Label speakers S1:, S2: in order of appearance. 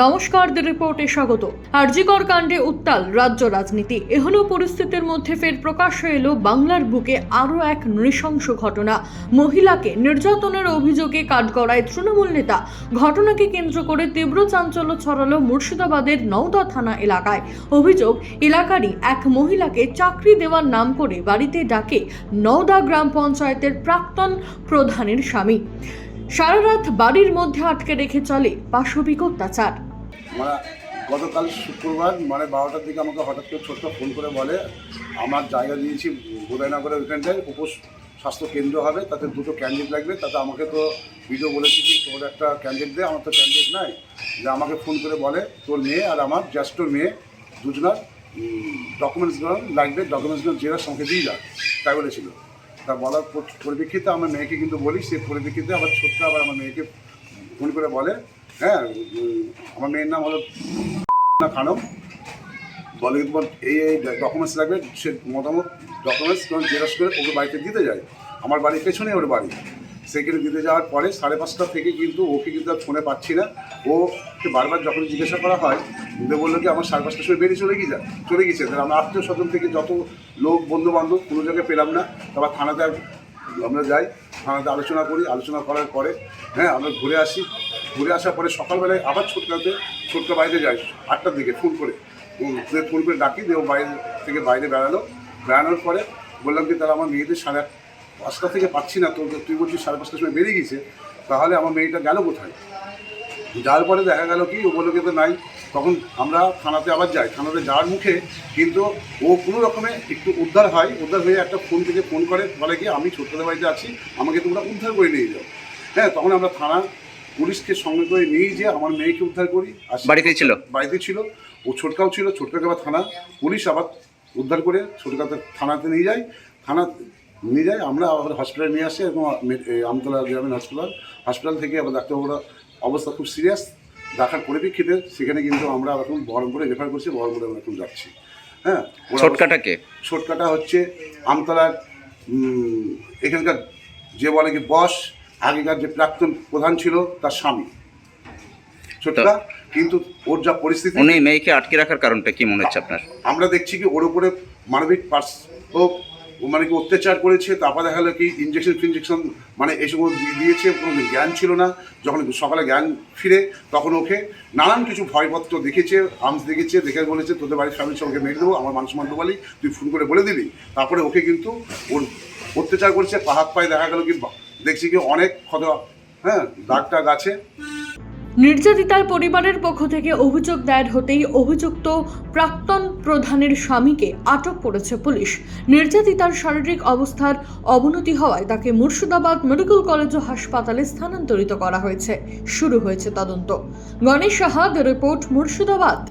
S1: নমস্কার, দ্য রিপোর্টে স্বাগত। আরজিকর কাণ্ডে উত্তাল রাজ্য রাজনীতি। এহনো পরিস্থিতির মধ্যে ফের প্রকাশ্যে এলো বাংলার বুকে আরও এক নৃশংস ঘটনা। মহিলাকে নির্যাতনের অভিযোগে কাঠগড়ায় তৃণমূল নেতা। ঘটনাকে কেন্দ্র করে তীব্র চাঞ্চল্য ছড়ালো মুর্শিদাবাদের নওদা থানা এলাকায়। অভিযোগ, এলাকারই এক মহিলাকে চাকরি দেওয়ার নাম করে বাড়িতে ডাকে নওদা গ্রাম পঞ্চায়েতের প্রাক্তন প্রধানের স্বামী। সারা রাত বাড়ির মধ্যে আটকে রেখে চলে পাশবিক অত্যাচার।
S2: মানে গতকাল শুক্রবার মানে বারোটার দিকে আমাকে হঠাৎ করে ছোট্ট ফোন করে বলে, আমার জায়গা দিয়েছি বোধাইনগরের ওইখানটায় উপ স্বাস্থ্য কেন্দ্র হবে, তাতে দুটো ক্যান্ডিডেট লাগবে, তাতে আমাকে তো ভিডিও বলেছি কি, তোর একটা ক্যান্ডিডেট দে, আমার তো ক্যান্ডিডেট নাই। যে আমাকে ফোন করে বলে, তোর মেয়ে আর আমার জ্যেষ্ঠ মেয়ে দুজনার ডকুমেন্টসগুলো লাগবে ডকুমেন্টসগুলো জেরাস আমাকে দিয়ে যা, তাই বলেছিল। তা বলার পর- পরিপ্রেক্ষিতে আমার মেয়েকে কিন্তু বলি সেই পরিপ্রেক্ষিতে আবার ছোট্ট আবার আমার মেয়েকে ফোন করে বলে হ্যাঁ আমার মেয়ের নাম হলো খানম। বলে তোমার এই এই ডকুমেন্টস লাগবে, সে মতামত ডকুমেন্টস কারণ জেরক্স করে ওকে বাড়িতে দিতে যায়। আমার বাড়ির পেছনে ওর বাড়ি। সেখানে দিতে যাওয়ার পরে সাড়ে পাঁচটা থেকে কিন্তু ওকে কিন্তু আর ফোনে পাচ্ছি না। ও বারবার যখন জিজ্ঞাসা করা হয় যে বলল কি, আমার সাড়ে পাঁচটার সময় বেরিয়ে চলে গিয়ে চলে গেছে তাহলে আমরা আত্মীয় স্বজন থেকে যত লোক বন্ধু বান্ধব কোনো জায়গায় পেলাম না। তারপর থানাতে আমরা যাই, থানাতে আলোচনা করি, আলোচনা করার পরে হ্যাঁ আমরা ঘুরে আসি। ঘুরে আসার পরে সকালবেলায় আবার ছোটকাতে ছোট্ট বাইরে যাই, আটটার দিকে ফোন করে। ফোন করে ডাকি, দিয়ে বাইরে থেকে বাইরে বেড়ালো। বেড়ানোর পরে বললাম কি, তাহলে আমার মেয়েদের সাড়ে পাঁচটা থেকে পাচ্ছি না তো তুই বলছিস সাড়ে পাঁচটার সময় বেরিয়ে গেছে তাহলে আমার মেয়েটা গেল কোথায়? যাওয়ার পরে দেখা গেল কি বলল কিন্তু নাই। তখন আমরা থানাতে আবার যাই। থানাতে যাওয়ার মুখে কিন্তু ও কোনো রকমে একটু উদ্ধার হয়। উদ্ধার হয়ে একটা ফোন থেকে ফোন করে বলে কি আমি ছোট্টদের বাড়িতে আছি আমাকে তোমরা উদ্ধার করে নিয়ে যাও। হ্যাঁ তখন আমরা থানা পুলিশকে সঙ্গে করে নিয়ে যেয়ে আমার মেয়েকে উদ্ধার করি।
S3: বাড়িতেই ছিল?
S2: বাড়িতে ছিল। ও ছোটকাও ছিল ছোটকাকে আবার থানা পুলিশ আবার উদ্ধার করে ছোটকাতে থানাতে নিয়ে যায়। থানা নিয়ে যায় আমরা আবার হসপিটালে নিয়ে আসি এবং আমতলা গ্রামীণ হসপিটাল হসপিটাল থেকে আবার ডাক্তারবাবুরা অবস্থা খুব সিরিয়াস দেখার পরিপ্রেক্ষিতে সেখানে কিন্তু আমরা এখন বহরমপুরে রেফার করছি বহরমপুরে আমরা এখন যাচ্ছি। হ্যাঁ?
S3: ছোটকাটাকে
S2: ছোটকাটা হচ্ছে আমতলার এখানকার যে বলে কি বস আগেকার যে প্রাক্তন প্রধান ছিল তার স্বামী। ছোটকা কিন্তু ওর যা পরিস্থিতি
S3: উনি মেয়েকে আটকে রাখার কারণটা কি মনে হচ্ছে আপনার?
S2: আমরা দেখছি কি ওর উপরে মানবিক পার্স মানে কি অত্যাচার করেছে, তারপর দেখা গেলো কি ইঞ্জেকশন ফিনজেকশন মানে দিয়ে দিয়েছে কোনো জ্ঞান ছিল না। যখন সকালে জ্ঞান ফিরে, তখন ওকে নানান কিছু ভয়পত্র দেখেছে আর্মস দেখেছে, দেখে বলেছে, তোদের বাড়ির ফ্যামিলি সবকে মেরে দেবো, আমার মানুষ মানতে বলি, তুই ফোন করে বলে দিবি। তারপরে ওকে কিন্তু ওর অত্যাচার করেছে, পা হাত পায়ে দেখা গেলো কি, দেখছি কি অনেক ক্ষত হ্যাঁ দাগ টাগ আছে।
S1: নির্যাতিতার পরিবারের পক্ষ থেকে অভিযোগ দায়ের হতেই অভিযুক্ত প্রাক্তন প্রধানের স্বামীকে আটক করেছে পুলিশ। নির্যাতিতার শারীরিক অবস্থার অবনতি হওয়ায় তাকে মুর্শিদাবাদ মেডিকেল কলেজ ও হাসপাতালে স্থানান্তরিত করা হয়েছে। শুরু হয়েছে তদন্ত। গণেশ সাহা রিপোর্ট, মুর্শিদাবাদ।